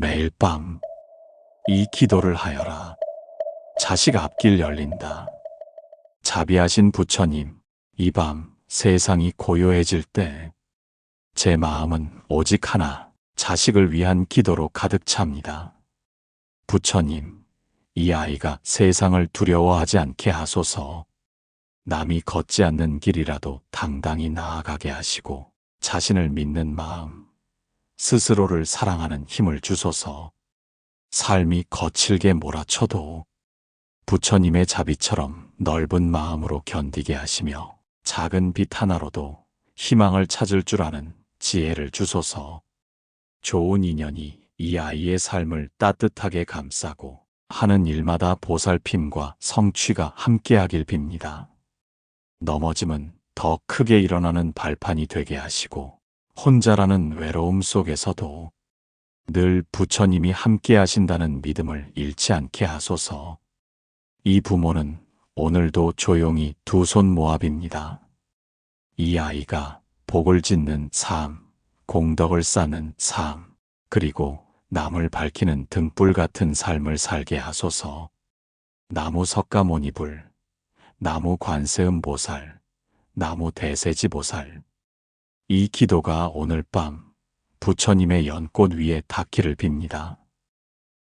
매일 밤 이 기도를 하여라. 자식 앞길 열린다. 자비하신 부처님, 이 밤 세상이 고요해질 때 제 마음은 오직 하나, 자식을 위한 기도로 가득 찹니다. 부처님, 이 아이가 세상을 두려워하지 않게 하소서. 남이 걷지 않는 길이라도 당당히 나아가게 하시고 자신을 믿는 마음, 스스로를 사랑하는 힘을 주소서. 삶이 거칠게 몰아쳐도 부처님의 자비처럼 넓은 마음으로 견디게 하시며 작은 빛 하나로도 희망을 찾을 줄 아는 지혜를 주소서. 좋은 인연이 이 아이의 삶을 따뜻하게 감싸고 하는 일마다 보살핌과 성취가 함께하길 빕니다. 넘어짐은 더 크게 일어나는 발판이 되게 하시고 혼자라는 외로움 속에서도 늘 부처님이 함께 하신다는 믿음을 잃지 않게 하소서. 이 부모는 오늘도 조용히 두 손 모압입니다. 이 아이가 복을 짓는 삶, 공덕을 쌓는 삶, 그리고 남을 밝히는 등불 같은 삶을 살게 하소서. 나무 석가모니불, 나무 관세음보살, 나무 대세지보살. 이 기도가 오늘 밤 부처님의 연꽃 위에 닿기를 빕니다.